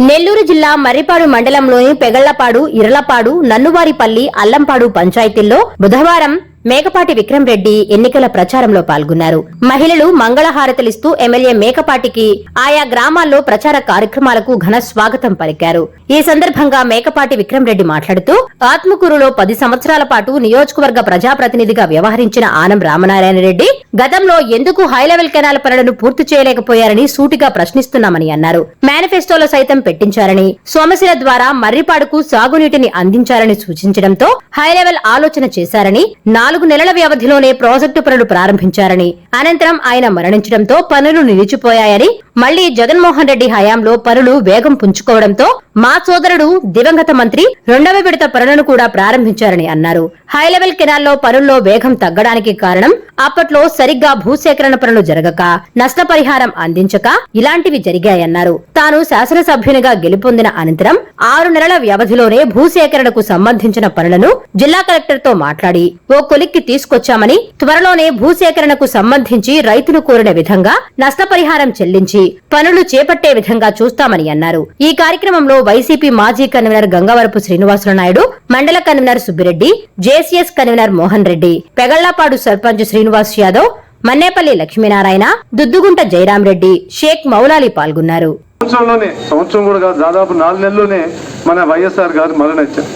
నెల్లూరు జిల్లా మర్రిపాడు మండలంలోని పెగళ్ళపాడు ఇరలపాడు నన్నువారిపల్లి అల్లంపాడు పంచాయతీల్లో బుధవారం మేకపాటి విక్రమ్ రెడ్డి ఎన్నికల ప్రచారంలో పాల్గొన్నారు. మహిళలు మంగళహారతలిస్తూ ఎమ్మెల్యే మేకపాటికి ఆయా గ్రామాల్లో ప్రచార కార్యక్రమాలకు ఘన స్వాగతం పలికారు. ఈ సందర్భంగా మేకపాటి విక్రమ్ రెడ్డి మాట్లాడుతూ ఆత్మకూరులో పది సంవత్సరాల పాటు నియోజకవర్గ ప్రజాప్రతినిధిగా వ్యవహరించిన ఆనం రామనారాయణ రెడ్డి గతంలో ఎందుకు హైలెవెల్ కెనాల్ పనులను పూర్తి చేయలేకపోయారని సూటిగా ప్రశ్నిస్తున్నామని అన్నారు. మేనిఫెస్టోలో సైతం పెట్టించారని సోమశిల ద్వారా మర్రిపాడుకు సాగునీటిని అందించాలని సూచించడంతో హైలెవెల్ ఆలోచన చేశారని నాలుగు నెలల వ్యవధిలోనే ప్రాజెక్టు పనులు ప్రారంభించారని అనంతరం ఆయన మరణించడంతో పనులు నిలిచిపోయాయని మళ్ళీ జగన్మోహన్ రెడ్డి హయాంలో పనులు వేగం పుంజుకోవడంతో మా సోదరుడు దివంగత మంత్రి రెండవ విడత పనులను కూడా ప్రారంభించారని అన్నారు. హైలెవెల్ కెనాల్లో పనుల్లో వేగం తగ్గడానికి కారణం అప్పట్లో సరిగ్గా భూసేకరణ పనులు జరగక నష్టపరిహారం అందించక ఇలాంటివి జరిగాయన్నారు. తాను శాసనసభ్యునిగా గెలుపొందిన అనంతరం ఆరు నెలల వ్యవధిలోనే భూసేకరణకు సంబంధించిన పనులను జిల్లా కలెక్టర్తో మాట్లాడి ఓ కొలిక్కి తీసుకొచ్చామని త్వరలోనే భూసేకరణకు సంబంధించి రైతులు కోరిన విధంగా నష్టపరిహారం చెల్లించి పనులు చేపట్టే విధంగా చూస్తామని అన్నారు. ఈ కార్యక్రమంలో వైసీపీ మాజీ కన్వీనర్ గంగవరపు శ్రీనివాసులు నాయుడు మండల convener Subbireddy JCS convener Mohan Reddy Pegallapadu sarpanch Srinivas Yadav Mannepalli Lakshminarayana Duddugunta Jayaram Reddy Sheikh Moulali పాల్గొన్నారు. సంవత్సరంలోనే సంవత్సరం కూడా కాదు దాదాపు నాలుగు నెలల్లోనే మన వైఎస్ఆర్ గారు మరణించారు.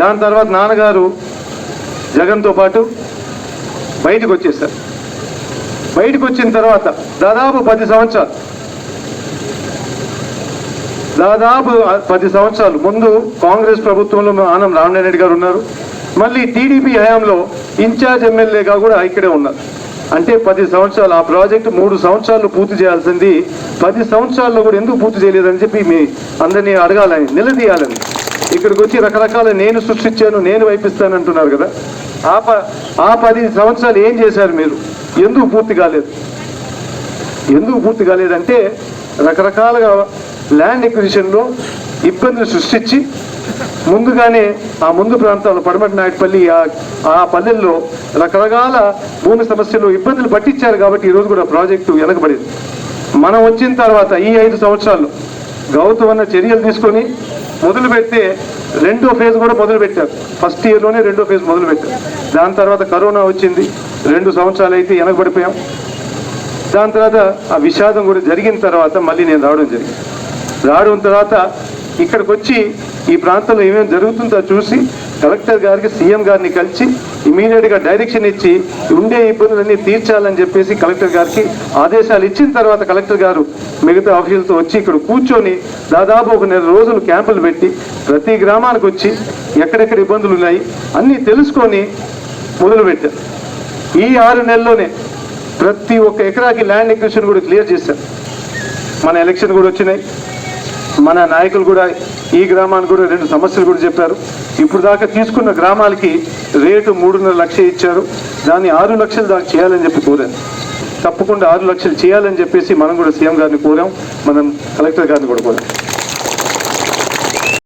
దాని తర్వాత నాన్నగారు జగన్తో పాటు బయటకు వచ్చేసారు. బయటకు వచ్చిన తర్వాత దాదాపు పది సంవత్సరాలు. దాదాపు పది సంవత్సరాలు ముందు కాంగ్రెస్ ప్రభుత్వంలో ఆనం రామనారాయణ గారు ఉన్నారు. మళ్ళీ టీడీపీ హయాంలో ఇన్ఛార్జ్ ఎమ్మెల్యేగా కూడా ఇక్కడే ఉన్నారు. అంటే పది సంవత్సరాలు ఆ ప్రాజెక్టు మూడు సంవత్సరాలు పూర్తి చేయాల్సింది. పది సంవత్సరాల్లో కూడా ఎందుకు పూర్తి చేయలేదని చెప్పి మీ అందరినీ అడగాలని నిలదీయాలని. ఇక్కడికి వచ్చి రకరకాల నేను సృష్టించాను నేను వైపిస్తాను అంటున్నారు కదా. ఆ ప ఆ పది సంవత్సరాలు ఏం చేశారు మీరు? ఎందుకు పూర్తి కాలేదు? ఎందుకు పూర్తి కాలేదంటే రకరకాలుగా ల్యాండ్ ఎక్విజిషన్లో ఇబ్బందులు సృష్టించి ముందుగానే ఆ ముందు ప్రాంతాల్లో పడమటి నాయుడుపల్లి ఆ- పల్లెల్లో రకరకాల భూమి సమస్యలు ఇబ్బందులు పట్టించారు కాబట్టి ఈరోజు కూడా ప్రాజెక్టు వెనకబడింది. మనం వచ్చిన తర్వాత ఈ ఐదు సంవత్సరాలు గౌతమ్ అన్న చర్యలు తీసుకొని మొదలు పెడితే రెండో ఫేజ్ కూడా మొదలు పెట్టారు ఫస్ట్ ఇయర్లోనే రెండో ఫేజ్ మొదలు పెట్టారు దాని తర్వాత కరోనా వచ్చింది. రెండు సంవత్సరాలు అయితే వెనకబడిపోయాం దాని తర్వాత ఆ విషాదం కూడా జరిగిన తర్వాత మళ్ళీ నేను రావడం జరిగింది. రావడం తర్వాత ఇక్కడికి వచ్చి ఈ ప్రాంతంలో ఏమేమి జరుగుతుందో చూసి కలెక్టర్ గారికి సీఎం గారిని కలిసి ఇమీడియట్గా డైరెక్షన్ ఇచ్చి ఉండే ఇబ్బందులన్నీ తీర్చాలని చెప్పేసి కలెక్టర్ గారికి ఆదేశాలు ఇచ్చిన తర్వాత కలెక్టర్ గారు మిగతా ఆఫీసులతో వచ్చి ఇక్కడ కూర్చొని దాదాపు ఒక నెల రోజులు క్యాంపులు పెట్టి ప్రతి గ్రామానికి వచ్చి ఎక్కడెక్కడ ఇబ్బందులు ఉన్నాయి అన్నీ తెలుసుకొని మొదలుపెట్టారు. ఈ ఆరు నెలల్లోనే ప్రతి ఒక్క ఎకరాకి ల్యాండ్ ఎక్విషన్ కూడా క్లియర్ చేశారు. మన ఎలక్షన్ కూడా వచ్చినాయి. మన నాయకులు కూడా ఈ గ్రామానికి కూడా రెండు సమస్యలు కూడా చెప్పారు. ఇప్పుడు దాకా తీసుకున్న గ్రామాలకి రేటు మూడున్నర లక్ష ఇచ్చారు. దాన్ని ఆరు లక్షలు దాకా చేయాలని చెప్పి కోరాను తప్పకుండా ఆరు లక్షలు చేయాలని చెప్పేసి మనం కూడా సీఎం గారిని కోరాం. మనం కలెక్టర్ గారిని కూడా కోరాం.